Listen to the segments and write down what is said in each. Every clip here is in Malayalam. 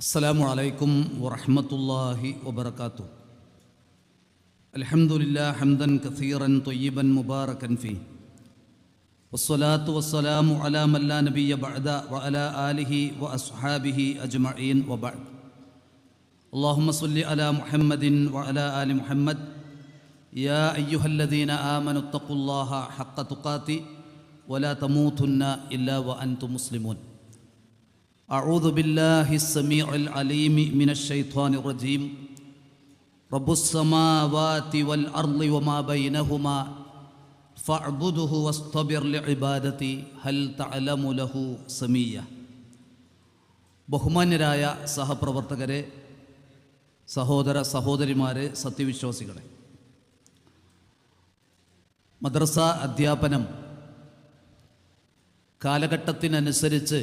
السلام عليكم ورحمة الله وبركاته. الحمد لله حمدا كثيرا طيبا مباركا فيه. والصلاة والسلام على من لا نبي بعد وعلى آله وأصحابه أجمعين وبعد. اللهم صل على محمد وعلى آل محمد. يا أيها الذين آمنوا اتقوا الله حق تقاته ولا تموتن إلا وأنتم مسلمون. أعوذ بالله السميع العليم من الشيطان الرجيم رب السماوات والأرض وما بينهما فاعبده واصطبر لعبادتي هل تعلم له سمية ബഹുമാന്യരായ സഹപ്രവർത്തകരെ സഹോദര സഹോദരിമാരെ സത്യവിശ്വാസികളെ മദ്രസ അധ്യാപനം കാലഘട്ടത്തിനനുസരിച്ച്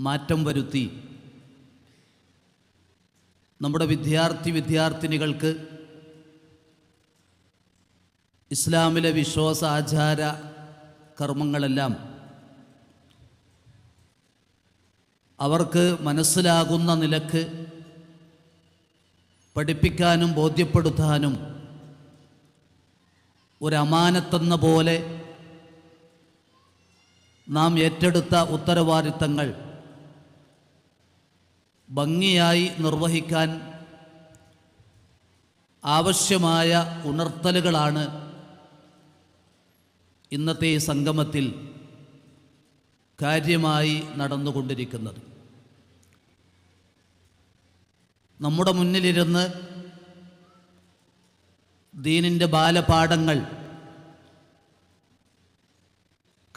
മാറ്റം വരുത്തി. നമ്മുടെ വിദ്യാർത്ഥി വിദ്യാർത്ഥിനികൾക്ക് ഇസ്ലാമിലെ വിശ്വാസ ആചാര കർമ്മങ്ങളെല്ലാം അവർക്ക് മനസ്സിലാകുന്ന നിലയ്ക്ക് പഠിപ്പിക്കാനും ബോധ്യപ്പെടുത്താനും ഒരമാനത്തെന്ന പോലെ നാം ഏറ്റെടുത്ത ഉത്തരവാദിത്തങ്ങൾ ഭംഗിയായി നിർവഹിക്കാൻ ആവശ്യമായ ഉണർത്തലുകളാണ് ഇന്നത്തെ സംഗമത്തിൽ കാര്യമായി നടന്നുകൊണ്ടിരിക്കുന്നത്. നമ്മുടെ മുന്നിലിരുന്ന് ദീനിന്റെ ബാലപാഠങ്ങൾ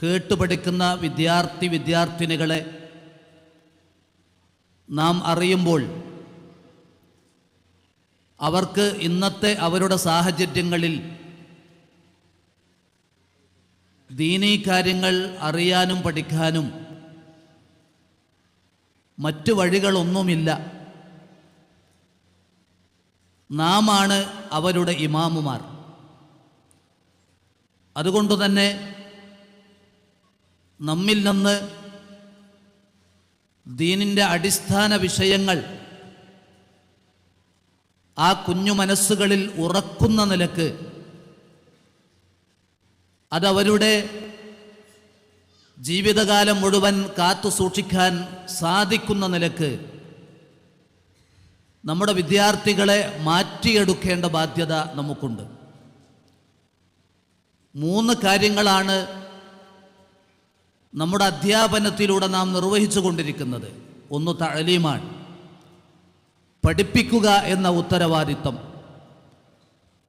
കേട്ടുപഠിക്കുന്ന വിദ്യാർത്ഥി വിദ്യാർത്ഥിനികളെ നാം അറിയുമ്പോൾ അവർക്ക് ഇന്നത്തെ അവരുടെ സാഹചര്യങ്ങളിൽ ദീനീ കാര്യങ്ങൾ അറിയാനും പഠിക്കാനും മറ്റു വഴികളൊന്നുമില്ല. നാം ആണ് അവരുടെ ഇമാമുമാർ. അതുകൊണ്ട് തന്നെ നമ്മിൽ നിന്ന് ദീനിന്റെ അടിസ്ഥാന വിഷയങ്ങൾ ആ കുഞ്ഞു മനസ്സുകളിൽ ഉറക്കുന്ന നിലയ്ക്ക് അതവരുടെ ജീവിതകാലം മുഴുവൻ കാത്തു സൂക്ഷിക്കാൻ സാധിക്കുന്ന നിലയ്ക്ക് നമ്മുടെ വിദ്യാർത്ഥികളെ മാറ്റിയെടുക്കേണ്ട ബാധ്യത നമുക്കുണ്ട്. മൂന്ന് കാര്യങ്ങളാണ് നമ്മുടെ അധ്യാപനത്തിലൂടെ നാം നിർവഹിച്ചു കൊണ്ടിരിക്കുന്നത് ഒന്ന് തഴലീമാണ് പഠിപ്പിക്കുക എന്ന ഉത്തരവാദിത്തം.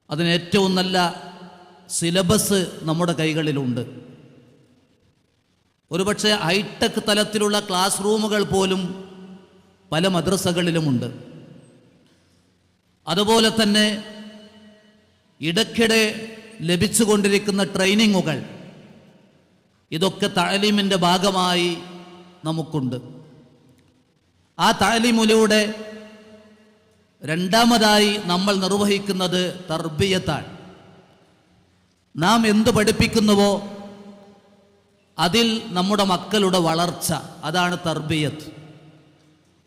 അതിന് ഏറ്റവും നല്ല സിലബസ് നമ്മുടെ കൈകളിലുണ്ട്. ഒരുപക്ഷെ ഹൈടെക് തലത്തിലുള്ള ക്ലാസ് റൂമുകൾ പോലും പല മദ്രസകളിലുമുണ്ട്. അതുപോലെ തന്നെ ഇടയ്ക്കിടെ ലഭിച്ചുകൊണ്ടിരിക്കുന്ന ട്രെയിനിങ്ങുകൾ ഇതൊക്കെ താലീമിന്റെ ഭാഗമായി നമുക്കുണ്ട്. ആ താലീമിലൂടെ രണ്ടാമതായി നമ്മൾ നിർവഹിക്കുന്നത് തർബീയത്താണ്. നാം എന്ത് പഠിപ്പിക്കുന്നുവോ അതിൽ നമ്മുടെ മക്കളുടെ വളർച്ച അതാണ് തർബീയത്ത്.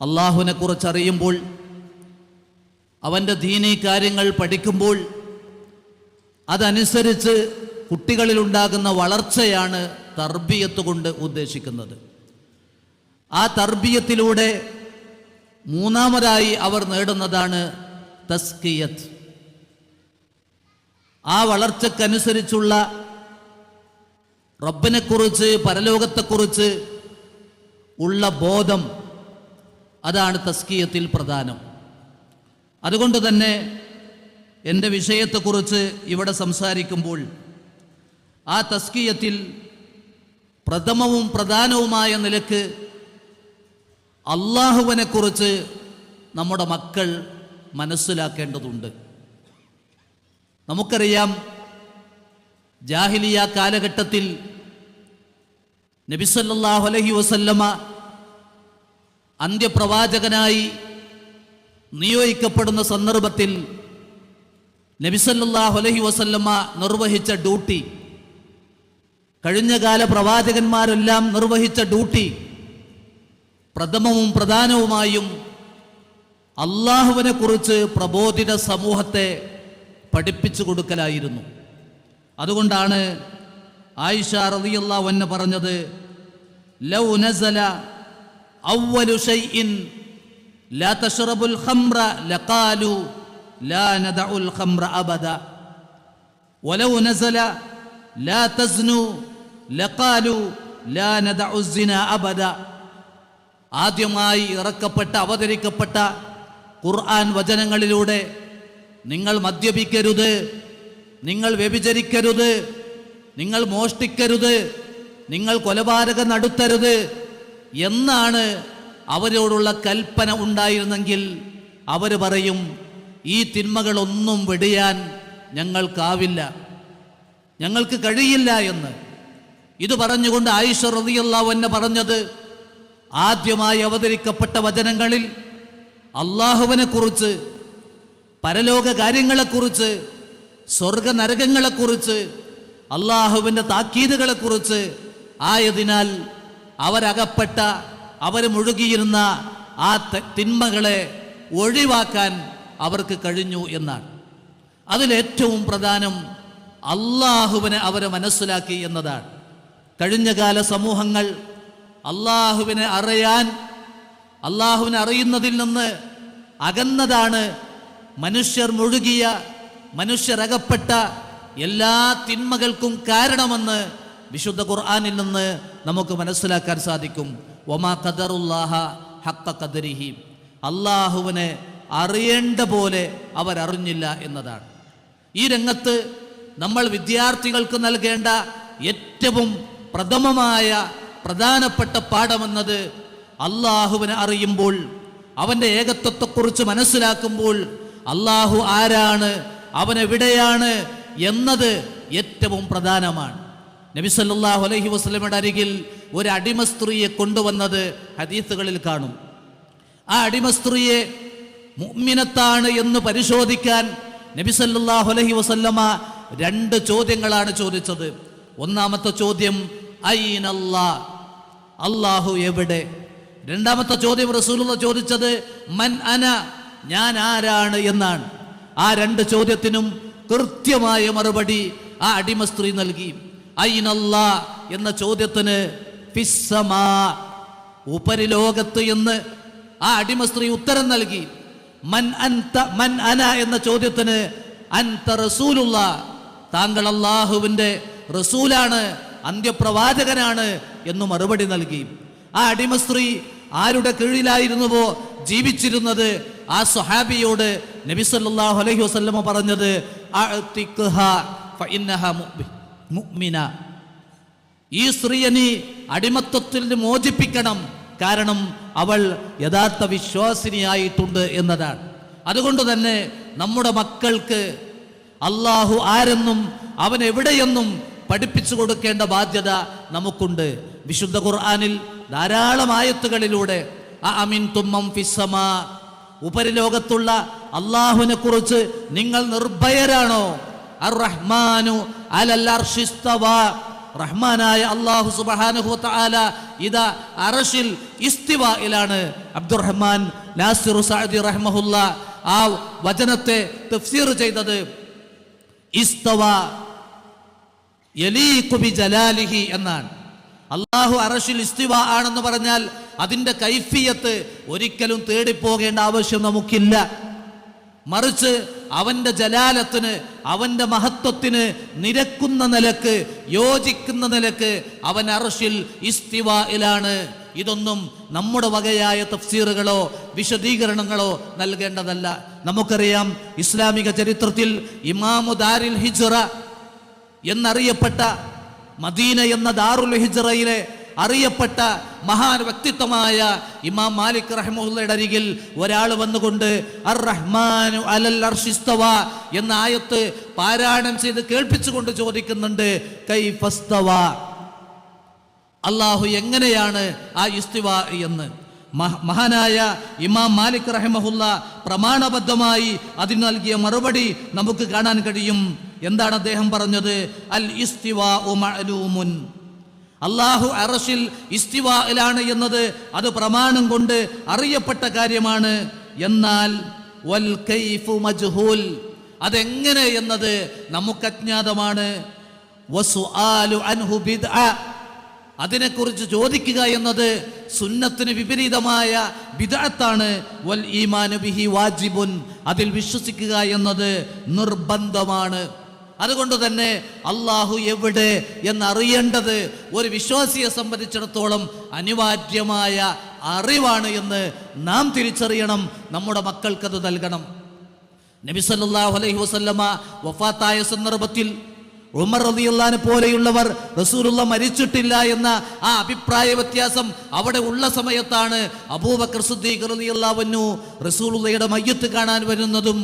അള്ളാഹുവിനെ കുറിച്ചറിയുമ്പോൾ അവന്റെ ദീനീ കാര്യങ്ങൾ പഠിക്കുമ്പോൾ അതനുസരിച്ച് കുട്ടികളിലുണ്ടാകുന്ന വളർച്ചയാണ് തർബീയത്ത് കൊണ്ട് ഉദ്ദേശിക്കുന്നത്. ആ തർബിയത്തിലൂടെ മൂന്നാമതായി അവർ നേടുന്നതാണ് തസ്കിയത്ത്. ആ വളർച്ചക്കനുസരിച്ചുള്ള റബ്ബിനെക്കുറിച്ച് പരലോകത്തെക്കുറിച്ച് ഉള്ള ബോധം അതാണ് തസ്കിയത്തിൽ പ്രധാനം. അതുകൊണ്ട് തന്നെ എന്റെ വിഷയത്തെക്കുറിച്ച് ഇവിടെ സംസാരിക്കുമ്പോൾ ആ തസ്കിയത്തിൽ പ്രഥമവും പ്രധാനവുമായ നിലയ്ക്ക് അള്ളാഹുവിനെക്കുറിച്ച് നമ്മുടെ മക്കൾ മനസ്സിലാക്കേണ്ടതുണ്ട്. നമുക്കറിയാം ജാഹിലിയ കാലഘട്ടത്തിൽ നബിസല്ലാഹു അലഹി വസല്ലമ അന്ത്യപ്രവാചകനായി നിയോഗിക്കപ്പെടുന്ന സന്ദർഭത്തിൽ നബിസല്ലാഹു അലഹി വസല്ലമ്മ നിർവഹിച്ച ഡ്യൂട്ടി കഴിഞ്ഞകാല പ്രവാചകന്മാരെല്ലാം നിർവഹിച്ച ഡ്യൂട്ടി പ്രഥമവും പ്രധാനവുമായും അള്ളാഹുവിനെ കുറിച്ച് പ്രബോധിത സമൂഹത്തെ പഠിപ്പിച്ചു കൊടുക്കലായിരുന്നു. അതുകൊണ്ടാണ് ആയിഷ റതിയല്ലാവെന്ന് പറഞ്ഞത് ലൗ നസല അവലു ലാ ഖംറ ലഖാലു ലാ നദഉൽ ഖംറ അബദ. വലൗ നസല ലാ തസ്നു ലഖാലു ലാ الزنا അബദ ആദ്യമായി ഇറക്കപ്പെട്ട അവതരിക്കപ്പെട്ട ഖുർആൻ വചനങ്ങളിലൂടെ നിങ്ങൾ മദ്യപിക്കരുത് നിങ്ങൾ വ്യഭിചരിക്കരുത് നിങ്ങൾ മോഷ്ടിക്കരുത് നിങ്ങൾ കൊലപാതകം നടത്തരുത് എന്നാണ് അവരോടുള്ള കൽപ്പന ഉണ്ടായിരുന്നെങ്കിൽ അവർ പറയും ഈ തിന്മകളൊന്നും വെടിയാൻ ഞങ്ങൾക്കാവില്ല. ഞങ്ങൾക്ക് കഴിയില്ല എന്ന്. ഇത് പറഞ്ഞുകൊണ്ട് ആയിഷ റളിയല്ലാഹു എന്നെ പറഞ്ഞത് ആദ്യമായി അവതരിക്കപ്പെട്ട വചനങ്ങളിൽ അള്ളാഹുവിനെക്കുറിച്ച് പരലോക കാര്യങ്ങളെക്കുറിച്ച് സ്വർഗ നരകങ്ങളെക്കുറിച്ച് അള്ളാഹുവിന്റെ താക്കീതുകളെക്കുറിച്ച് ആയതിനാൽ അവരകപ്പെട്ട അവർ മുഴുകിയിരുന്ന ആ തിന്മകളെ ഒഴിവാക്കാൻ അവർക്ക് കഴിഞ്ഞു എന്നാണ്. അതിലേറ്റവും പ്രധാനം അള്ളാഹുവിനെ അവരെ മനസ്സിലാക്കി എന്നതാണ്. കഴിഞ്ഞ കാല സമൂഹങ്ങൾ അള്ളാഹുവിനെ അറിയാൻ അള്ളാഹുവിനെ അറിയുന്നതിൽ നിന്ന് അകന്നതാണ് മനുഷ്യർ മുഴുകിയ മനുഷ്യരകപ്പെട്ട എല്ലാ തിന്മകൾക്കും കാരണമെന്ന് വിശുദ്ധ ഖുർആാനിൽ നിന്ന് നമുക്ക് മനസ്സിലാക്കാൻ സാധിക്കും. ഒമാ ഖദറുല്ലാഹ ഹക്ക ഖദരിഹി. അള്ളാഹുവിനെ അറിയേണ്ട പോലെ അവരറിഞ്ഞില്ല എന്നതാണ്. ഈ രംഗത്ത് നമ്മൾ വിദ്യാർത്ഥികൾക്ക് നൽകേണ്ട ഏറ്റവും പ്രഥമമായ പ്രധാനപ്പെട്ട പാഠമെന്നത് അള്ളാഹുവിനെ അറിയുമ്പോൾ അവന്റെ ഏകത്വത്തെക്കുറിച്ച് മനസ്സിലാക്കുമ്പോൾ അള്ളാഹു ആരാണ് അവനെവിടെയാണ് എന്നത് ഏറ്റവും പ്രധാനമാണ്. നബി സല്ലല്ലാഹു അലൈഹി വസല്ലമയുടെ അരികിൽ ഒരു അടിമ സ്ത്രീയെ കൊണ്ടുവന്നത് ഹദീസുകളിൽ കാണും. ആ അടിമ സ്ത്രീയെ മുമ്മിനത്താണ് എന്ന് പരിശോധിക്കാൻ നബി സല്ലല്ലാഹു അലൈഹി വസല്ലമ രണ്ട് ചോദ്യങ്ങളാണ് ചോദിച്ചത്. ഒന്നാമത്തെ ചോദ്യം ഐനല്ലാ അള്ളാഹു എവിടെ? രണ്ടാമത്തെ ചോദ്യം റസൂലുള്ള ചോദിച്ചത് മൻ അന? ഞാൻ ആരാണ്? എന്നാണ്. ആ രണ്ട് ചോദ്യത്തിനും കൃത്യമായ മറുപടി ആ അടിമ സ്ത്രീ നൽകി. ഐനല്ലാ എന്ന ചോദ്യത്തിന് ഫിസ്സമാ ഉപരിലോകത്ത് എന്ന് ആ അടിമ സ്ത്രീ ഉത്തരം നൽകി. മൻ അൻത മൻ അന? എന്ന ചോദ്യത്തിന് അൻത റസൂലുള്ള? താങ്കൾ അള്ളാഹുവിന്റെ റസൂലാണ് അന്ത്യപ്രവാചകനാണ് എന്ന് മറുപടി നൽകി. ആ അടിമ സ്ത്രീ ആരുടെ കീഴിലായിരുന്നുവോ ജീവിച്ചിരുന്നത്? ആ സുഹാബിയോട് നബി സല്ലാഹു അലൈഹി വസ്ലമ പറഞ്ഞത് ഈ സ്ത്രീയെ നീ അടിമത്വത്തിൽ മോചിപ്പിക്കണം. കാരണം അവൾ യഥാർത്ഥ വിശ്വാസിനിയായിട്ടുണ്ട് എന്നതാണ്. അതുകൊണ്ട് തന്നെ നമ്മുടെ മക്കൾക്ക് അള്ളാഹു ആരെന്നും അവൻ എവിടെയെന്നും പഠിപ്പിച്ചു കൊടുക്കേണ്ട ബാധ്യത നമുക്കുണ്ട്. വിശുദ്ധ ഖുർആാനിൽ ധാരാളം ആയത്തുകളിലൂടെ അമിൻ തുമ്മം ഫിസ്സമാ ഉപരിലോകത്തുള്ള അള്ളാഹുവിനെ കുറിച്ച് നിങ്ങൾ നിർഭയരാണോ? അർ റഹ്മാനു അലൽ അർഷിസ്തവാ റഹ്മാനായ അള്ളാഹു സുബ്ഹാനഹു തആല ഇതാ അറഷിൽ ഇസ്തിവയിലാണ് അബ്ദുറഹ്മാൻ നാസിറു സഅദി റഹ്മഹുല്ല ആ വചനത്തെ തഫ്സീർ ചെയ്തത്. ജലാലിഹി എന്നാണ്. അള്ളാഹു അറഷിൽ ഇസ്തിവ ആണെന്ന് പറഞ്ഞാൽ അതിന്റെ കൈഫിയത്ത് ഒരിക്കലും തേടിപ്പോകേണ്ട ആവശ്യം നമുക്കില്ല. മറിച്ച് അവന്റെ ജലാലത്തിന് അവന്റെ മഹത്വത്തിന് നിരക്കുന്ന നിലയ്ക്ക് യോജിക്കുന്ന നിലയ്ക്ക് അവൻ അറഷിൽ ഇസ്തിവായിലാണ് ഇതൊന്നും നമ്മുടെ വകയായ തഫ്സീറുകളോ വിശദീകരണങ്ങളോ നൽകേണ്ടതല്ല. നമുക്കറിയാം ഇസ്ലാമിക ചരിത്രത്തിൽ ഇമാമു ദാരിൽ ഹിജറ എന്നറിയപ്പെട്ട മദീന എന്ന ദാറുൽ ഹിജറയിലെ അറിയപ്പെട്ട മഹാൻ വ്യക്തിത്വമായ ഇമാം മാലിക് റഹ്മുള്ളയുടെ അരികിൽ ഒരാൾ വന്നുകൊണ്ട് അർ റഹ്മാനു അലൽ അർഷിസ്തവ എന്ന ആയത്ത് പാരായണം ചെയ്ത് കേൾപ്പിച്ചുകൊണ്ട് ചോദിക്കുന്നുണ്ട് കൈ കൈഫസ്തവ. അള്ളാഹു എങ്ങനെയാണ് ആ ഇസ്തിവ എന്ന്? മഹാനായ ഇമാം മാലിക് റഹ്മഹുല്ല പ്രമാണബദ്ധമായി അതിന് നൽകിയ മറുപടി നമുക്ക് കാണാൻ കഴിയും. എന്താണ് അദ്ദേഹം പറഞ്ഞത്? അൽ ഇസ്തിവ മഅലൂമുൻ. അള്ളാഹു അറഷിൽ ഇസ്തിവാലാണ് എന്നത് അത് പ്രമാണം കൊണ്ട് അറിയപ്പെട്ട കാര്യമാണ്. എന്നാൽ വൽ കൈഫു മജ്ഹൂൽ. അതെങ്ങനെ എന്നത് നമുക്ക് അജ്ഞാതമാണ്. വസുആലു അൻഹു ബിദ്അ. അതിനെക്കുറിച്ച് ചോദിക്കുക എന്നത് സുന്നത്തിന് വിപരീതമായ ബിദഅത്താണ്. വൽ ഈമാനു ബിഹി വാജിബുൻ. അതിൽ വിശ്വസിക്കുക എന്നത് നിർബന്ധമാണ്. അതുകൊണ്ട് തന്നെ അള്ളാഹു എവിടെ എന്നറിയേണ്ടത് ഒരു വിശ്വാസിയെ സംബന്ധിച്ചിടത്തോളം അനിവാര്യമായ അറിവാണ് എന്ന് നാം തിരിച്ചറിയണം. നമ്മുടെ മക്കൾക്കത് നൽകണം. നബി സല്ലല്ലാഹു അലൈഹി വസല്ലമ വഫാത്തായ സന്ദർഭത്തിൽ ഉമർ റളിയല്ലാഹു പോലെയുള്ളവർ റസൂലുള്ള മരിച്ചിട്ടില്ല എന്ന ആ അഭിപ്രായ വ്യത്യാസം അവിടെ ഉള്ള സമയത്താണ് അബൂബക്കർ സിദ്ദീഖ് അൻഹു റസൂലുള്ളയുടെ മയ്യത്ത് കാണാൻ വരുന്നതും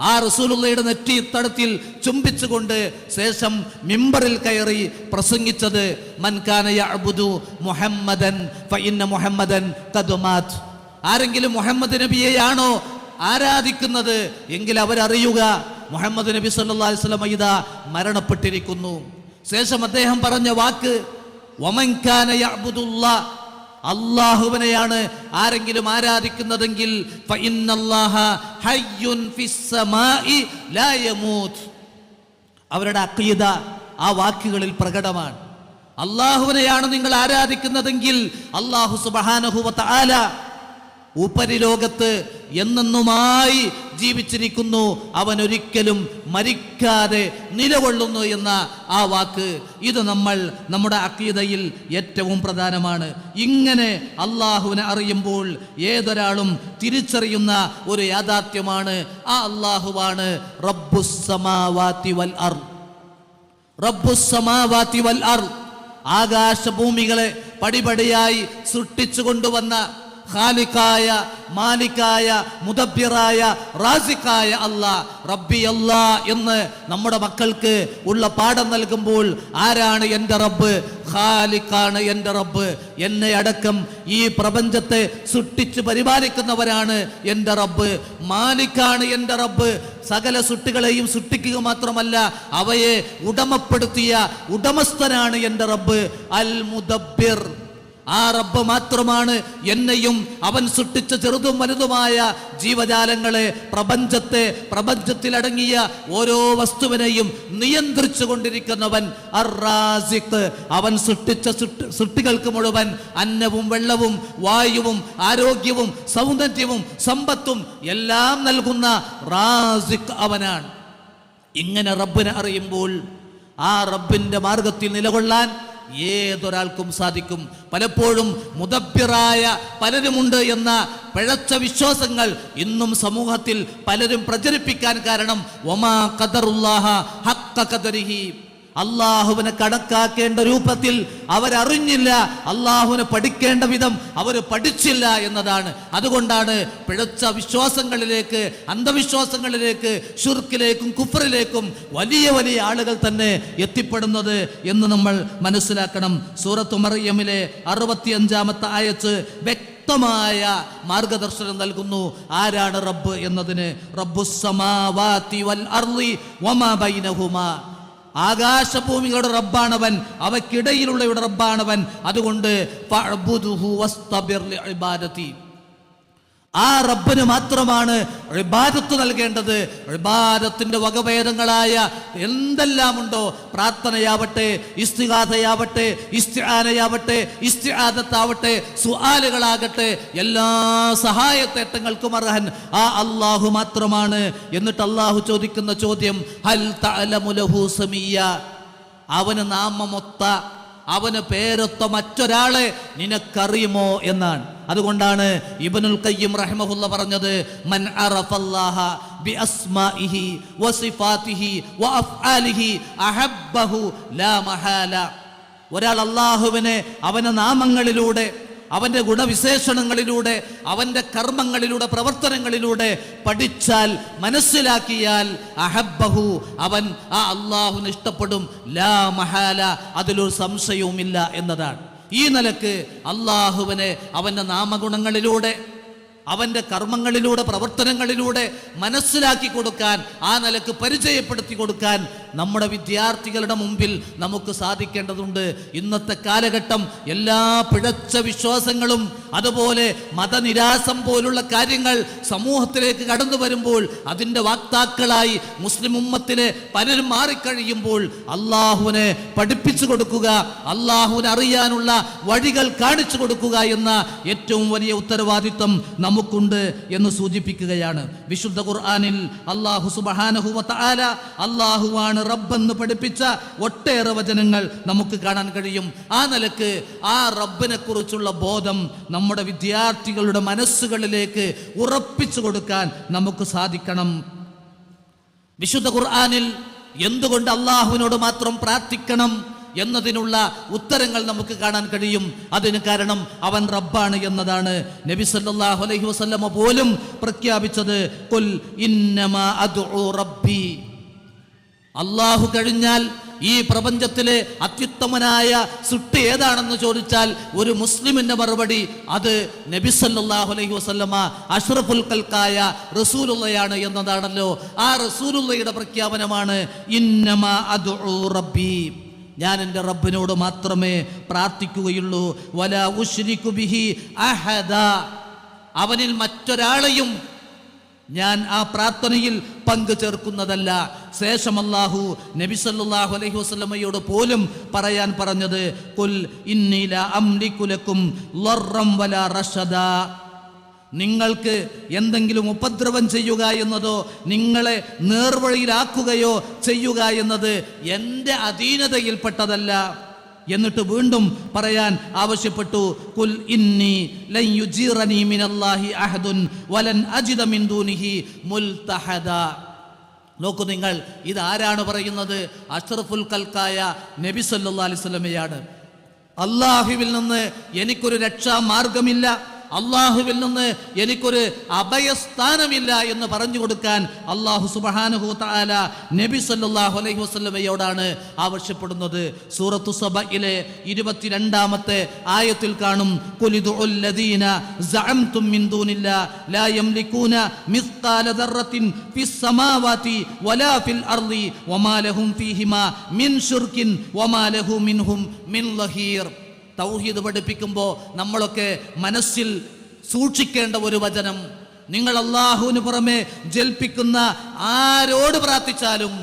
ആ റസൂലുള്ളയുടെ നെറ്റി തടത്തിൽ ചുംബിച്ചുകൊണ്ട് ശേഷം മിമ്പറിൽ കയറി പ്രസംഗിച്ചത് മൻകാന അബുദു മുഹമ്മദൻ ഫഇന്ന മുഹമ്മദൻ ഖദ് ആരെങ്കിലും മുഹമ്മദ് നബിയെയാണോ ആരാധിക്കുന്നത്? എങ്കിൽ അവരറിയുക മുഹമ്മദ് നബി സല്ലല്ലാഹു അലൈഹി വസല്ലം ഇതാ മരണപ്പെട്ടിരിക്കുന്നു. ശേഷം അദ്ദേഹം പറഞ്ഞ വാക്ക് യഅബുദുല്ലാ അള്ളാഹുവിനെയാണ് ആരെങ്കിലും ആരാധിക്കുന്നതെങ്കിൽ അവരുടെ അക്കീത ആ വാക്കുകളിൽ പ്രകടമാണ്. അള്ളാഹുവിനെയാണ് നിങ്ങൾ ആരാധിക്കുന്നതെങ്കിൽ അള്ളാഹു സുബഹാനഹുവ ആല ഉപരിലോകത്ത് എന്നെന്നുമായി ജീവിച്ചിരിക്കുന്നു. അവൻ ഒരിക്കലും മരിക്കാതെ നിലകൊള്ളുന്നു എന്ന ആ വാക്ക് ഇത് നമ്മൾ നമ്മുടെ അക്കീതയിൽ ഏറ്റവും പ്രധാനമാണ്. ഇങ്ങനെ അള്ളാഹുവിനെ അറിയുമ്പോൾ ഏതൊരാളും തിരിച്ചറിയുന്ന ഒരു യാഥാർത്ഥ്യമാണ്. ആ അള്ളാഹുവാണ് റബ്ബുസ്സമാവാതി വൽ അർ റബ്ബുസ്സമാവാതി വൽ അർ ആകാശഭൂമികളെ പടിപടിയായി സൃഷ്ടിച്ചു കൊണ്ടുവന്ന ഖാലിക്കായ മാലിക്കായ മുദബ്ബിറായ റാസിക്കായ അല്ലാ റബ്ബി അല്ലാ എന്ന് നമ്മുടെ മക്കൾക്ക് ഉള്ള പാഠം നൽകുമ്പോൾ ആരാണ് എന്റെ റബ്ബ്? ഖാലിക്കാണ് എന്റെ റബ്ബ്. എന്നെ അടക്കം ഈ പ്രപഞ്ചത്തെ സൃഷ്ടിച്ച് പരിപാലിക്കുന്നവരാണ് എന്റെ റബ്ബ്. മാലിക്കാണ് എന്റെ റബ്ബ്. സകല സുട്ടികളെയും സൃഷ്ടിക്കുക മാത്രമല്ല അവയെ ഉടമപ്പെടുത്തിയ ഉടമസ്ഥനാണ് എന്റെ റബ്ബ്. അൽ മുദബ്ബിർ ആ റബ്ബ് മാത്രമാണ് എന്നെയും അവൻ സൃഷ്ടിച്ച ചെറുതും വലുതുമായ ജീവജാലങ്ങളെ പ്രപഞ്ചത്തെ പ്രപഞ്ചത്തിലടങ്ങിയ ഓരോ വസ്തുവിനെയും നിയന്ത്രിച്ചു കൊണ്ടിരിക്കുന്നവൻ അവൻ സൃഷ്ടിച്ച സൃഷ്ടി- സൃഷ്ടികൾക്ക് മുഴുവൻ അന്നവും വെള്ളവും വായുവും ആരോഗ്യവും സൗന്ദര്യവും സമ്പത്തും എല്ലാം നൽകുന്ന റാസിഖ് അവനാണ്. ഇങ്ങനെ റബ്ബിനെ അറിയുമ്പോൾ ആ റബ്ബിന്റെ മാർഗത്തിൽ നിലകൊള്ളാൻ ഏതൊരാൾക്കും സാധിക്കും. പലപ്പോഴും മുതബ്യറായ പലരുമുണ്ട് എന്ന പിഴച്ച വിശ്വാസങ്ങൾ ഇന്നും സമൂഹത്തിൽ പലരും പ്രചരിപ്പിക്കാൻ കാരണം ഒമാ കദറുല്ലാഹ ഹക്ക ഖദരിഹി. അള്ളാഹുവിനെ കണക്കാക്കേണ്ട രൂപത്തിൽ അവരറിഞ്ഞില്ല. അള്ളാഹുവിനെ പഠിക്കേണ്ട വിധം അവർ പഠിച്ചില്ല എന്നതാണ്. അതുകൊണ്ടാണ് പിഴച്ച വിശ്വാസങ്ങളിലേക്ക് അന്ധവിശ്വാസങ്ങളിലേക്ക് ഷുർക്കിലേക്കും കുഫറിലേക്കും വലിയ വലിയ ആളുകൾ തന്നെ എത്തിപ്പെടുന്നത് എന്ന് നമ്മൾ മനസ്സിലാക്കണം. സൂറത്ത് മറിയമിലെ അറുപത്തിയഞ്ചാമത്തെ ആയത്ത് വ്യക്തമായ മാർഗദർശനം നൽകുന്നു. ആരാണ് റബ്ബ് എന്നതിന്? റബ്ബുസ്സമാവാതി വൽ അർളി വമാ ബൈനഹുമാ. ആകാശഭൂമികളുടെ റബ്ബാണവൻ അവയ്ക്കിടയിലുള്ളവയുടെ റബ്ബാണവൻ അതുകൊണ്ട്. ആ റബ്ബിന് മാത്രമാണ് ഇബാദത്ത് നൽകേണ്ടത്. ഇബാദത്തിന്റെ വകഭേദങ്ങളായ എന്തെല്ലാമുണ്ടോ? പ്രാർത്ഥനയാവട്ടെ ഇസ്തികാഥയാവട്ടെ ഇസ്തിആനയാവട്ടെ ഇസ്തിആദത്താവട്ടെ സുആലുകളാകട്ടെ എല്ലാ സഹായത്തേട്ടങ്ങൾക്കും അർഹൻ. ആ അള്ളാഹു മാത്രമാണ്. എന്നിട്ട് അള്ളാഹു ചോദിക്കുന്ന ചോദ്യം ഹൽ അവന് നാമമൊത്ത അവന് പേരൊത്ത മറ്റൊരാളെ നിനക്കറിയുമോ എന്നാണ്. അതുകൊണ്ടാണ് ഇബനുൽ ഖയ്യിം റഹ്മഹുല്ല പറഞ്ഞത് മൻ ബി അസ്മാഇഹി വസിഫാതിഹി അഹബ്ബഹു ലാ മഹാല. ഒരാൾ അള്ളാഹുവിനെ അവന്റെ നാമങ്ങളിലൂടെ അവന്റെ ഗുണവിശേഷണങ്ങളിലൂടെ അവന്റെ കർമ്മങ്ങളിലൂടെ പ്രവർത്തനങ്ങളിലൂടെ പഠിച്ചാൽ മനസ്സിലാക്കിയാൽ അഹബ്ബഹു അവൻ ആ അള്ളാഹുവിന് ഇഷ്ടപ്പെടും. ലാ മഹാല അതിലൊരു സംശയവുമില്ല എന്നതാണ്. ഈ നിലയ്ക്ക് അള്ളാഹുവിനെ അവന്റെ നാമഗുണങ്ങളിലൂടെ അവന്റെ കർമ്മങ്ങളിലൂടെ പ്രവർത്തനങ്ങളിലൂടെ മനസ്സിലാക്കി കൊടുക്കാൻ ആ നിലയ്ക്ക് പരിചയപ്പെടുത്തി കൊടുക്കാൻ നമ്മുടെ വിദ്യാർത്ഥികളുടെ മുമ്പിൽ നമുക്ക് സാധിക്കേണ്ടതുണ്ട്. ഇന്നത്തെ കാലഘട്ടം എല്ലാ പിഴച്ച വിശ്വാസങ്ങളും അതുപോലെ മതനിരാസം പോലുള്ള കാര്യങ്ങൾ സമൂഹത്തിലേക്ക് കടന്നു വരുമ്പോൾ അതിന്റെ വാക്താക്കളായി മുസ്ലിം ഉമ്മത്തിലെ പലരും മാറിക്കഴിയുമ്പോൾ അള്ളാഹുവിനെ പഠിപ്പിച്ചു കൊടുക്കുക അള്ളാഹുവിനെ അറിയാനുള്ള വഴികൾ കാണിച്ചു കൊടുക്കുക എന്ന ഏറ്റവും വലിയ ഉത്തരവാദിത്വം നമുക്കുണ്ട് എന്ന് സൂചിപ്പിക്കുകയാണ്. വിശുദ്ധ ഖുർആാനിൽ അള്ളാഹു സുബാനഹു തആല അള്ളാഹുവാണ് റബ്ബെന്ന് പഠിപ്പിച്ച ഒട്ടേറെ വചനങ്ങൾ നമുക്ക് കാണാൻ കഴിയും. ആ നിലയ്ക്ക് ആ റബ്ബിനെ കുറിച്ചുള്ള ബോധം നമ്മുടെ വിദ്യാർത്ഥികളുടെ മനസ്സുകളിലേക്ക് ഉറപ്പിച്ചു കൊടുക്കാൻ നമുക്ക് സാധിക്കണം. വിശുദ്ധ ഖുർആാനിൽ എന്തുകൊണ്ട് അള്ളാഹുവിനോട് മാത്രം പ്രാർത്ഥിക്കണം എന്നതിനുള്ള ഉത്തരങ്ങൾ നമുക്ക് കാണാൻ കഴിയും. അതിന് കാരണം അവൻ റബ്ബാണ് എന്നതാണ്. നബി സല്ലല്ലാഹു അലൈഹി വസല്ലമ പോലും പ്രഖ്യാപിച്ചത് ഇന്നമാ റബ്ബി. അള്ളാഹു കഴിഞ്ഞാൽ ഈ പ്രപഞ്ചത്തിലെ അത്യുത്തമനായ സൃഷ്ടി ഏതാണെന്ന് ചോദിച്ചാൽ ഒരു മുസ്ലിമിന്റെ മറുപടി അത് നബിസല്ലാഹു അലൈഹി വസല്ലമ അഷ്റഫുൽ കൽക്കായ റസൂലുള്ളയാണ് എന്നതാണല്ലോ. ആ റസൂലുള്ളയുടെ പ്രഖ്യാപനമാണ് ഇന്നമ റബ്ബി. ഞാൻ എന്റെ റബ്ബിനോട് മാത്രമേ പ്രാർത്ഥിക്കുകയുള്ളൂ. വല ബിഹി അഹദ. അവനിൽ മറ്റൊരാളെയും ഞാൻ ആ പ്രാർത്ഥനയിൽ പങ്കു ചേർക്കുന്നതല്ല ശേഷം അല്ലാഹു നബി അലൈഹി വസല്ലമയോട് പോലും പറയാൻ പറഞ്ഞത് കുൽ ഇന്നീല റഷദ. നിങ്ങൾക്ക് എന്തെങ്കിലും ഉപദ്രവം ചെയ്യുക എന്നതോ നിങ്ങളെ നേർവഴിയിലാക്കുകയോ ചെയ്യുക എന്നത് എന്റെ അധീനതയിൽപ്പെട്ടതല്ല. എന്നിട്ട് വീണ്ടും പറയാൻ ആവശ്യപ്പെട്ടു കുൽ ഇന്നി ലൻ മിനല്ലാഹി അഹദുൻ വലൻ അജിദ മിൻ ദൂനിഹി മുൽതഹദ. നോക്കൂ നിങ്ങൾ ഇത് ആരാണ് പറയുന്നത്? അഷ്റഫുൽ കൽക്കായ നബി സല്ലല്ലാഹു അലൈഹി വസല്ലമയാണ്. അള്ളാഹുവിൽ നിന്ന് എനിക്കൊരു രക്ഷാ മാർഗമില്ല അള്ളാഹുവിൽ നിന്ന് എനിക്കൊരു അഭയസ്ഥാനമില്ല എന്ന് പറഞ്ഞു കൊടുക്കാൻ അള്ളാഹു സുബഹാനുഹു നബി സല്ലാഹു അലൈഹി വസ്ലമയോടാണ് ആവശ്യപ്പെടുന്നത്. സൂറത്തു സബയിലെ ഇരുപത്തിരണ്ടാമത്തെ ആയത്തിൽ കാണും ും തൗഹീദ് പഠിപ്പിക്കുമ്പോൾ നമ്മളൊക്കെ മനസ്സിൽ സൂക്ഷിക്കേണ്ട ഒരു വചനം. നിങ്ങൾ അള്ളാഹുവിന് പുറമെ ജൽപ്പിക്കുന്ന ആരോട് പ്രാർത്ഥിച്ചാലും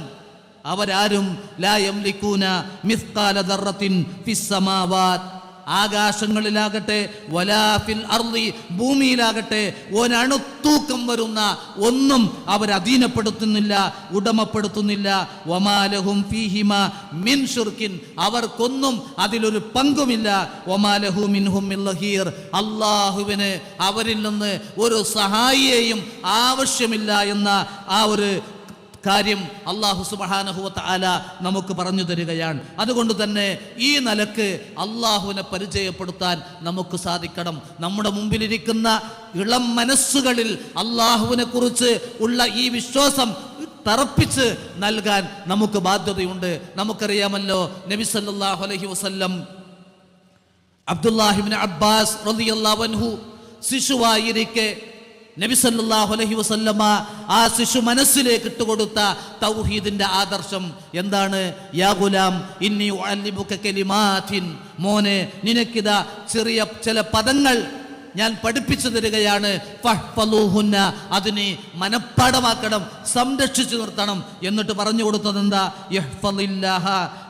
അവരാരും ലാ യംലിക്കൂന മിസ്കാല ദർറത്തിൻ ഫിസ് സമാവാത് ആകാശങ്ങളിലാകട്ടെ വലാഫിൽ അർളി ഭൂമിയിലാകട്ടെ ഒരണുത്തൂക്കം വരുന്ന ഒന്നും അവർ അധീനപ്പെടുത്തുന്നില്ല ഉടമപ്പെടുത്തുന്നില്ല. ഒമാലഹും ഫീഹിമ മിൻ ഷുർക്കിൻ അവർക്കൊന്നും അതിലൊരു പങ്കുമില്ല. ഒമാലഹു മിൻഹും മിൽഹീർ അള്ളാഹുവിന് അവരിൽ നിന്ന് ഒരു സഹായിയെയും ആവശ്യമില്ല എന്ന ആ ഒരു കാര്യം അള്ളാഹു സുബഹാനഹുവത്ത് ആല നമുക്ക് പറഞ്ഞു തരികയാണ്. അതുകൊണ്ട് തന്നെ ഈ നിലയ്ക്ക് അള്ളാഹുവിനെ പരിചയപ്പെടുത്താൻ നമുക്ക് സാധിക്കണം. നമ്മുടെ മുമ്പിലിരിക്കുന്ന ഇളം മനസ്സുകളിൽ അള്ളാഹുവിനെ കുറിച്ച് ഉള്ള ഈ വിശ്വാസം തറപ്പിച്ച് നൽകാൻ നമുക്ക് ബാധ്യതയുണ്ട്. നമുക്കറിയാമല്ലോ നബി സല്ലല്ലാഹു അലൈഹി വസല്ലം അബ്ദുല്ലാഹിബിൻ അബ്ബാസ് റളിയല്ലാഹു അൻഹു ശിശുവായിരിക്കെ നബി സല്ലല്ലാഹു അലൈഹി വസല്ലമ ആ ശിശു മനസ്സിലേക്ക് ഇട്ടുകൊടുത്ത തൗഹീദിന്റെ ആദർശം എന്താണ്? യാ ഗുലാം ഇന്നി കലിമാത്തിൻ. മോനെ നിനക്കിതാ ചെറിയ ചില പദങ്ങൾ ഞാൻ പഠിപ്പിച്ചു തരികയാണ്. അതിനെ മനഃപ്പാടമാക്കണം സംരക്ഷിച്ചു നിർത്തണം എന്നിട്ട് പറഞ്ഞു കൊടുത്തത് എന്താ?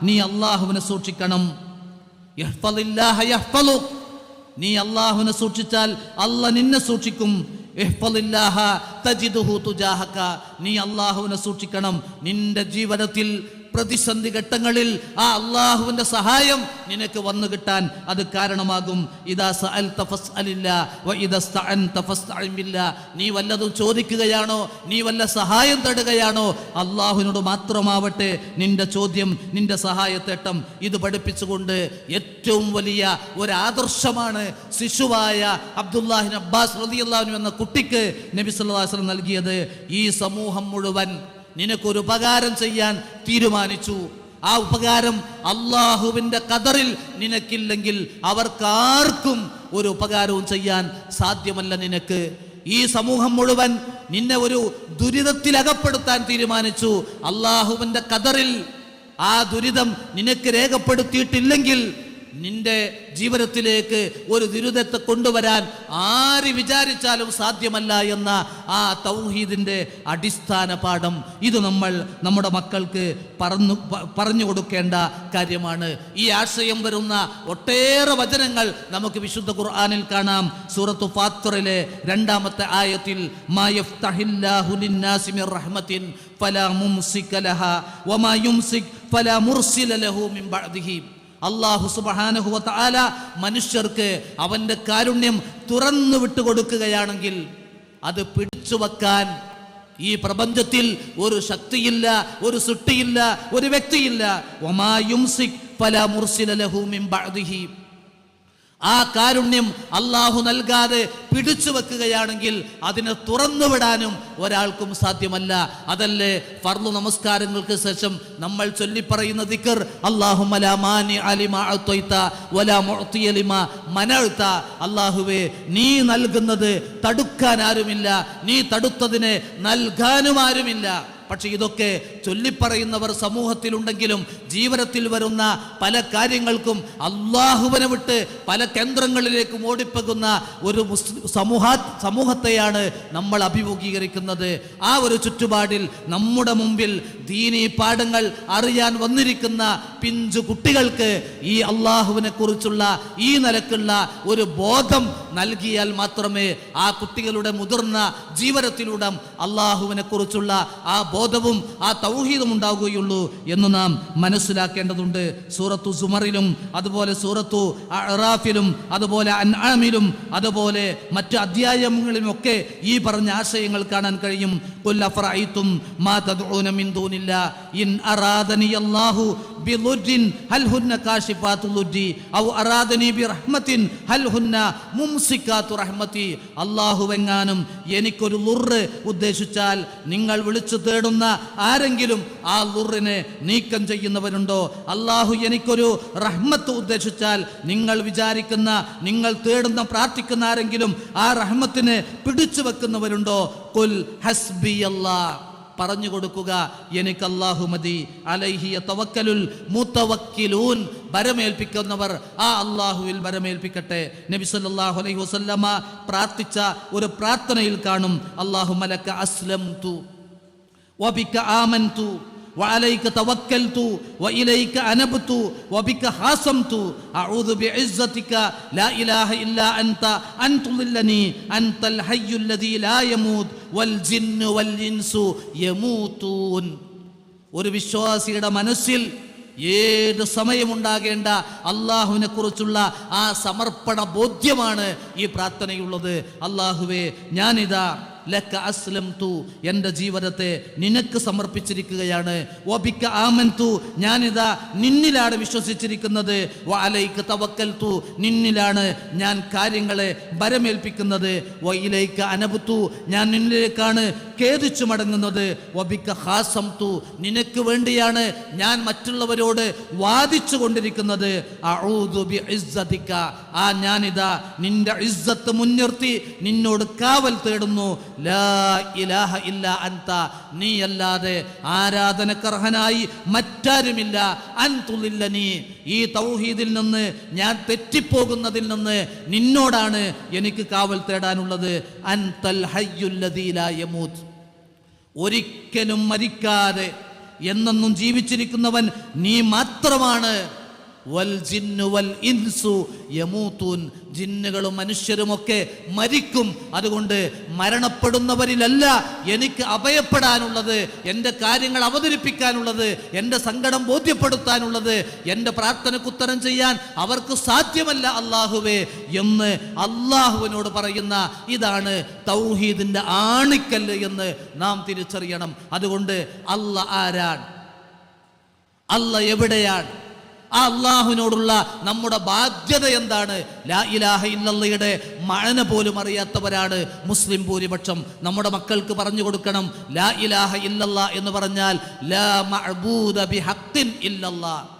നീ അള്ളാഹുവിനെ സൂക്ഷിക്കണം. നീ അള്ളാഹുവിനെ സൂക്ഷിച്ചാൽ അല്ല നിന്നെ സൂക്ഷിക്കും. നീ അള്ളാഹുവിനെ സൂക്ഷിക്കണം. നിന്റെ ജീവിതത്തിൽ പ്രതിസന്ധി ഘട്ടങ്ങളിൽ ആ അള്ളാഹുവിന്റെ സഹായം നിനക്ക് വന്നു കിട്ടാൻ അത് കാരണമാകും. ഇതാ ഇദാ സ്തഅൻത ഫസ്തഇൻ നീ വല്ലതും ചോദിക്കുകയാണോ? നീ വല്ല സഹായം തേടുകയാണോ? അള്ളാഹുവിനോട് മാത്രമാവട്ടെ നിന്റെ ചോദ്യം നിന്റെ സഹായത്തേട്ടം ഇത് പഠിപ്പിച്ചുകൊണ്ട് ഏറ്റവും വലിയ ഒരു ആദർശമാണ് ശിശുവായ അബ്ദുല്ലാഹിൻ അബ്ബാസ് റളിയല്ലാഹു എന്ന കുട്ടിക്ക് നബി വസല്ലം നൽകിയത്. ഈ സമൂഹം മുഴുവൻ നിനക്കൊരു ഉപകാരം ചെയ്യാൻ തീരുമാനിച്ചു. ആ ഉപകാരം അള്ളാഹുവിന്റെ കതറിൽ നിനക്കില്ലെങ്കിൽ അവർക്കാർക്കും ഒരു ഉപകാരവും ചെയ്യാൻ സാധ്യമല്ല നിനക്ക്. ഈ സമൂഹം മുഴുവൻ നിന്നെ ഒരു ദുരിതത്തിൽ അകപ്പെടുത്താൻ തീരുമാനിച്ചു. അള്ളാഹുവിന്റെ കതറിൽ ആ ദുരിതം നിനക്ക് രേഖപ്പെടുത്തിയിട്ടില്ലെങ്കിൽ നിന്റെ ജീവിതത്തിലേക്ക് ഒരു ദുരിതത്തെ കൊണ്ടുവരാൻ ആര് വിചാരിച്ചാലും സാധ്യമല്ല എന്ന ആ തൗഹീദിന്റെ അടിസ്ഥാന പാഠം ഇത് നമ്മൾ നമ്മുടെ മക്കൾക്ക് പറഞ്ഞു പറഞ്ഞു കൊടുക്കേണ്ട കാര്യമാണ്. ഈ ആശയം വരുന്ന ഒട്ടേറെ വചനങ്ങൾ നമുക്ക് വിശുദ്ധ ഖുർആാനിൽ കാണാം. സൂറത്തു ഫാത്തറിലെ രണ്ടാമത്തെ ആയത്തിൽ റഹ്മത്തിൻ ഫലാ മുംസിക വമാ ഫലാ മുർസില ലഹു മിൻ ബഅദിഹി. അള്ളാഹു സുബ്ഹാനഹു ആല മനുഷ്യർക്ക് അവന്റെ കാരുണ്യം തുറന്നു വിട്ടുകൊടുക്കുകയാണെങ്കിൽ അത് പിടിച്ചു വെക്കാൻ ഈ പ്രപഞ്ചത്തിൽ ഒരു ശക്തിയില്ല ഒരു സൃഷ്ടിയില്ല ഒരു വ്യക്തിയില്ല. വമാ യുംസിക് പല മുർസില ലഹു മിൻ ബഅദിഹി. ആ കാരുണ്യം അള്ളാഹു നൽകാതെ പിടിച്ചു വെക്കുകയാണെങ്കിൽ അതിനെ തുറന്നുവിടാനും ഒരാൾക്കും സാധ്യമല്ല. അതല്ലേ ഫർളു നമസ്കാരങ്ങൾക്ക് ശേഷം നമ്മൾ ചൊല്ലിപ്പറയുന്ന ദിക്കർ അള്ളാഹു അള്ളാഹുവേ നീ നൽകുന്നത് തടുക്കാൻ ആരുമില്ല നീ തടുത്തതിനെ നൽകാനും ആരുമില്ല. പക്ഷെ ഇതൊക്കെ ചൊല്ലിപ്പറയുന്നവർ സമൂഹത്തിലുണ്ടെങ്കിലും ജീവനത്തിൽ വരുന്ന പല കാര്യങ്ങൾക്കും അള്ളാഹുവിനെ വിട്ട് പല കേന്ദ്രങ്ങളിലേക്കും ഓടിപ്പകുന്ന ഒരു സമൂഹ സമൂഹത്തെയാണ് നമ്മൾ അഭിമുഖീകരിക്കുന്നത്. ആ ഒരു ചുറ്റുപാടിൽ നമ്മുടെ മുമ്പിൽ ദീനീ പാഠങ്ങൾ അറിയാൻ വന്നിരിക്കുന്ന പിഞ്ചു കുട്ടികൾക്ക് ഈ അള്ളാഹുവിനെ കുറിച്ചുള്ള ഈ നിലക്കുള്ള ഒരു ബോധം നൽകിയാൽ മാത്രമേ ആ കുട്ടികളുടെ മുതിർന്ന ജീവനത്തിലൂടെ അള്ളാഹുവിനെ കുറിച്ചുള്ള ആ ബോധവും ആ തൗഹീദും ഉണ്ടാവുകയുള്ളൂ എന്ന് നാം മനസ്സിലാക്കേണ്ടതുണ്ട്. സൂറത്തു സുമറിലും അതുപോലെ സൂറത്തു അറാഫിലും അതുപോലെ അൻആമിലും അതുപോലെ മറ്റു അധ്യായങ്ങളിലുമൊക്കെ ഈ പറഞ്ഞ ആശയങ്ങൾ കാണാൻ കഴിയും. മാ മിൻ ദൂനില്ല ഇൻ അല്ലാഹു بضر هل هن كاشفات ضري أو أرادني برحمة هل هن ممسكات رحمتي അള്ളാഹു വെങ്ങാനും എനിക്കൊരു ലുറ് ഉദ്ദേശിച്ചാൽ നിങ്ങൾ വിളിച്ചു തേടുന്ന ആരെങ്കിലും ആ ലുറിനെ നീക്കം ചെയ്യുന്നവരുണ്ടോ അള്ളാഹു എനിക്കൊരു റഹ്മത്ത് ഉദ്ദേശിച്ചാൽ നിങ്ങൾ വിചാരിക്കുന്ന നിങ്ങൾ തേടുന്ന പ്രാർത്ഥിക്കുന്ന ആരെങ്കിലും ആ റഹ്മത്തിനെ പിടിച്ചു വെക്കുന്നവരുണ്ടോ കുൽ ഹസ്ബി അല്ലാ പറഞ്ഞു കൊടുക്കുക. എനിക്ക് അള്ളാഹു മതി. അലൈഹിയ തവക്കലുൽ മുത്തവക്കിലൂൻ ഭരമേൽപ്പിക്കുന്നവർ ആ അള്ളാഹുവിൽ ഭരമേൽപ്പിക്കട്ടെ നബിസ്വല്ലാഹു അലൈഹി വസല്ലമ പ്രാർത്ഥിച്ച ഒരു പ്രാർത്ഥനയിൽ കാണും. അള്ളാഹു മലക്ക അസ്ലം തു ഓപിക്ക ആമൻ തു وعليك توكلت وإليك أنبت وبك خاصمت أعوذ بعزتك لا إله إلا أنت أن تضلني أنت الحي الذي لا يموت والجن والإنس يموتون ഒരു വിശ്വാസിയുടെ മനസ്സിൽ ഏത് സമയമുണ്ടാകേണ്ട അള്ളാഹുവിനെ കുറിച്ചുള്ള ആ സമർപ്പണ ബോധ്യമാണ് ഈ പ്രാർത്ഥനയുള്ളത് അള്ളാഹുവേ ഞാനിതാ ലക്ക അസ്ലം തു എന്റെ ജീവിതത്തെ നിനക്ക് സമർപ്പിച്ചിരിക്കുകയാണ്. ഒബിക്ക ആമൻ തു ഞാനിതാ നിന്നിലാണ് വിശ്വസിച്ചിരിക്കുന്നത്. വലൈക്ക് തവക്കൽ തു നിന്നിലാണ് ഞാൻ കാര്യങ്ങളെ ഭരമേൽപ്പിക്കുന്നത്. വയിലേക്ക് അനബുത്തു ഞാൻ നിന്നിലേക്കാണ് ഖേദിച്ചു മടങ്ങുന്നത്. ഒബിക്ക ഹാസം തു നിനക്ക് വേണ്ടിയാണ് ഞാൻ മറ്റുള്ളവരോട് വാദിച്ചു കൊണ്ടിരിക്കുന്നത്. ആ ഞാനിതാ നിന്റെ ഇസ്സത്ത് മുൻനിർത്തി നിന്നോട് കാവൽ തേടുന്നു. ഇലാഹ ഇല്ല അൻത. നീയല്ലാതെ ആരാധനക്കർഹനായി മറ്റാരുമില്ല. അൻതുല്ല നീ ഈ തൗഹീദിൽ നിന്ന് ഞാൻ തെറ്റിപ്പോകുന്നതിൽ നിന്ന് നിന്നോടാണ് എനിക്ക് കാവൽ തേടാനുള്ളത്. അൻതൽ യമൂത്ത് ഒരിക്കലും മരിക്കാതെ എന്നെന്നും ജീവിച്ചിരിക്കുന്നവൻ നീ മാത്രമാണ്. വൽ ഇൻസു ജിന്നുകളും മനുഷ്യരുമൊക്കെ മരിക്കും. അതുകൊണ്ട് മരണപ്പെടുന്നവരിലല്ല എനിക്ക് അഭയപ്പെടാനുള്ളത് എന്റെ കാര്യങ്ങൾ അവതരിപ്പിക്കാനുള്ളത് എന്റെ സങ്കടം ബോധ്യപ്പെടുത്താനുള്ളത് എന്റെ പ്രാർത്ഥനയ്ക്ക് ഉത്തരം ചെയ്യാൻ അവർക്ക് സാധ്യമല്ല അള്ളാഹുവേ എന്ന് അള്ളാഹുവിനോട് പറയുന്ന ഇതാണ് തൗഹീദിന്റെ ആണിക്കല്ല് എന്ന് നാം തിരിച്ചറിയണം. അതുകൊണ്ട് അല്ല ആരാണ്? അല്ല എവിടെയാണ്? ആ അള്ളാഹുവിനോടുള്ള നമ്മുടെ ബാധ്യത എന്താണ്? ലാ ഇലാഹ മഴന പോലും അറിയാത്തവരാണ് മുസ്ലിം ഭൂരിപക്ഷം. നമ്മുടെ മക്കൾക്ക് പറഞ്ഞു കൊടുക്കണം ലാ ഇലാഹ ഇല്ലല്ല എന്ന് പറഞ്ഞാൽ ലാ മഅബൂദ ബിഹഖിൻ ഇല്ലല്ലാ.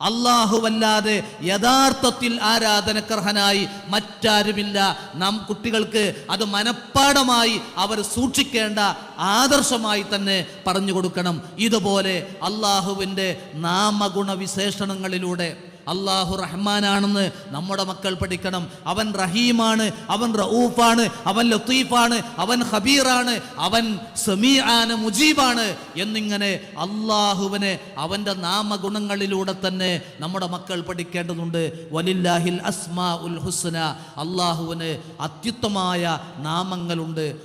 അള്ളാഹുവല്ലാതെ യഥാർത്ഥത്തിൽ ആരാധനക്കർഹനായി മറ്റാരുമില്ല. നാം കുട്ടികൾക്ക് അത് മനഃപ്പാടമായി അവർ സൂക്ഷിക്കേണ്ട ആദർശമായി തന്നെ പറഞ്ഞു കൊടുക്കണം. ഇതുപോലെ അള്ളാഹുവിന്റെ നാമഗുണ വിശേഷണങ്ങളിലൂടെ അള്ളാഹു റഹ്മാനാണെന്ന് നമ്മുടെ മക്കൾ പഠിക്കണം. അവൻ റഹീമാണ് അവൻ റഊഫാണ് അവൻ ലത്തീഫാണ് അവൻ ഹബീറാണ് അവൻ സമീആാണ് മുജീബാണ് എന്നിങ്ങനെ അള്ളാഹുവിനെ അവന്റെ നാമഗുണങ്ങളിലൂടെ തന്നെ നമ്മുടെ മക്കൾ പഠിക്കേണ്ടതുണ്ട്. വലില്ലാഹിൽ അസ്മാ ഉൽ ഹുസ്ന അള്ളാഹുവിന് അത്യുത്തമായ നാമങ്ങളുണ്ട്.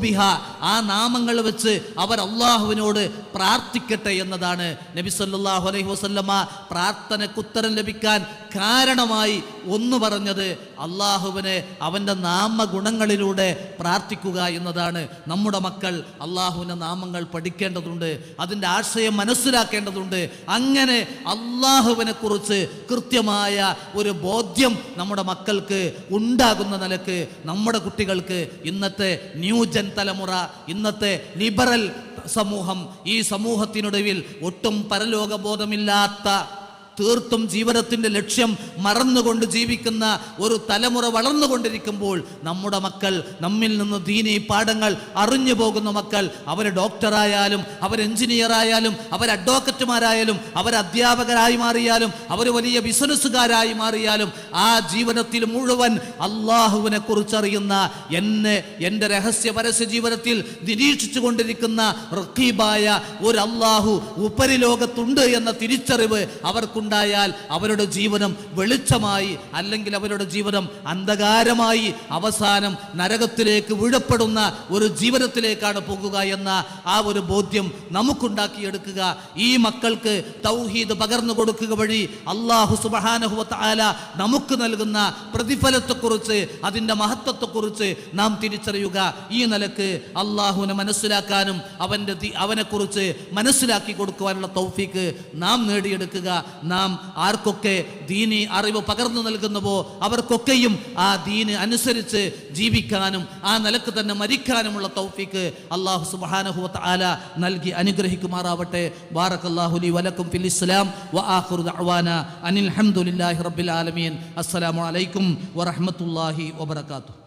ബിഹ. ആ നാമങ്ങൾ വെച്ച് അവർ അള്ളാഹുവിനോട് പ്രാർത്ഥിക്കട്ടെ എന്നതാണ്. നബി സല്ലല്ലാഹു അലൈഹി വസല്ലമ പ്രാർത്ഥനയ്ക്ക് ഉത്തരം ലഭിക്കാൻ കാരണമായി ഒന്ന് പറഞ്ഞത് അള്ളാഹുവിനെ അവന്റെ നാമഗുണങ്ങളിലൂടെ പ്രാർത്ഥിക്കുക എന്നതാണ്. നമ്മുടെ മക്കൾ അള്ളാഹുവിന്റെ നാമങ്ങൾ പഠിക്കേണ്ടതുണ്ട് അതിന്റെ ആശയം മനസ്സിലാക്കേണ്ടതുണ്ട്. അങ്ങനെ അള്ളാഹുവിനെ കുറിച്ച് കൃത്യമായ ഒരു ബോധ്യം നമ്മുടെ മക്കൾക്ക് ഉണ്ടാകുന്ന നിലയ്ക്ക് നമ്മുടെ കുട്ടികൾക്ക് ഇന്നത്തെ ന്യൂജൻ തലമുറ ഇന്നത്തെ ലിബറൽ സമൂഹം ഈ സമൂഹത്തിനൊടുവിൽ ഒട്ടും പരലോകബോധമില്ലാത്ത തീർത്തും ജീവിതത്തിന്റെ ലക്ഷ്യം മറന്നുകൊണ്ട് ജീവിക്കുന്ന ഒരു തലമുറ വളർന്നുകൊണ്ടിരിക്കുമ്പോൾ നമ്മുടെ മക്കൾ നമ്മിൽ നിന്ന് ദീനി പാഠങ്ങൾ അറിഞ്ഞു പോകുന്ന മക്കൾ അവർ ഡോക്ടറായാലും അവർ എഞ്ചിനീയറായാലും അവർ അഡ്വക്കറ്റുമാരായാലും അവർ അധ്യാപകരായി മാറിയാലും അവർ വലിയ ബിസിനസ്സുകാരായി മാറിയാലും ആ ജീവിതത്തിൽ മുഴുവൻ അള്ളാഹുവിനെ കുറിച്ചറിയുന്ന എന്നെ എന്റെ രഹസ്യ പരസ്യ ജീവിതത്തിൽ നിരീക്ഷിച്ചു കൊണ്ടിരിക്കുന്ന റഖീബായ ഒരു അള്ളാഹു ഉപരിലോകത്തുണ്ട് എന്ന തിരിച്ചറിവ് അവർക്കുണ്ടായാൽ അവരുടെ ജീവനം വെളിച്ചമായി അല്ലെങ്കിൽ അവരുടെ ജീവനം അന്ധകാരമായി അവസാനം നരകത്തിലേക്ക് വീഴപ്പെടുന്ന ഒരു ജീവിതത്തിലേക്കാണ് പോകുക എന്ന ആ ഒരു ബോധ്യം നമുക്കുണ്ടാക്കിയെടുക്കുക. ഈ മക്കൾക്ക് തൗഹീദ് പകർന്നു കൊടുക്കുക വഴി അള്ളാഹു സുബഹാനഹുവത്ത് ആല നമുക്ക് നൽകുന്ന പ്രതിഫലത്തെക്കുറിച്ച് അതിന്റെ മഹത്വത്തെക്കുറിച്ച് നാം തിരിച്ചറിയുക. ഈ നിലയ്ക്ക് അള്ളാഹുവിനെ മനസ്സിലാക്കാനും അവന്റെ അവനെക്കുറിച്ച് മനസ്സിലാക്കി കൊടുക്കുവാനുള്ള തൗഫീക്ക് നാം നേടിയെടുക്കുക. നാം ആർക്കൊക്കെ ദീനി അറിവ് പകർന്നു നൽകുന്നുവോ അവർക്കൊക്കെയും ആ ദീന് അനുസരിച്ച് ജീവിക്കാനും ആ നിലയ്ക്ക് തന്നെ മരിക്കാനുമുള്ള തൗഫീക്ക് അള്ളാഹു സുബ്ഹാനഹു ആല നൽകി അനുഗ്രഹിക്കുമാറാവട്ടെ. ബാറക്കല്ലാഹുലി വലക്കും ഫിൽ ഇസ്ലാം വ അനിൽ ഹംദുലില്ലാഹി റബ്ബിൽ ആലമീൻ. അസ്സലാമു അലൈക്കും വറഹ്മത്തുള്ളാഹി വബറകാതുഹു.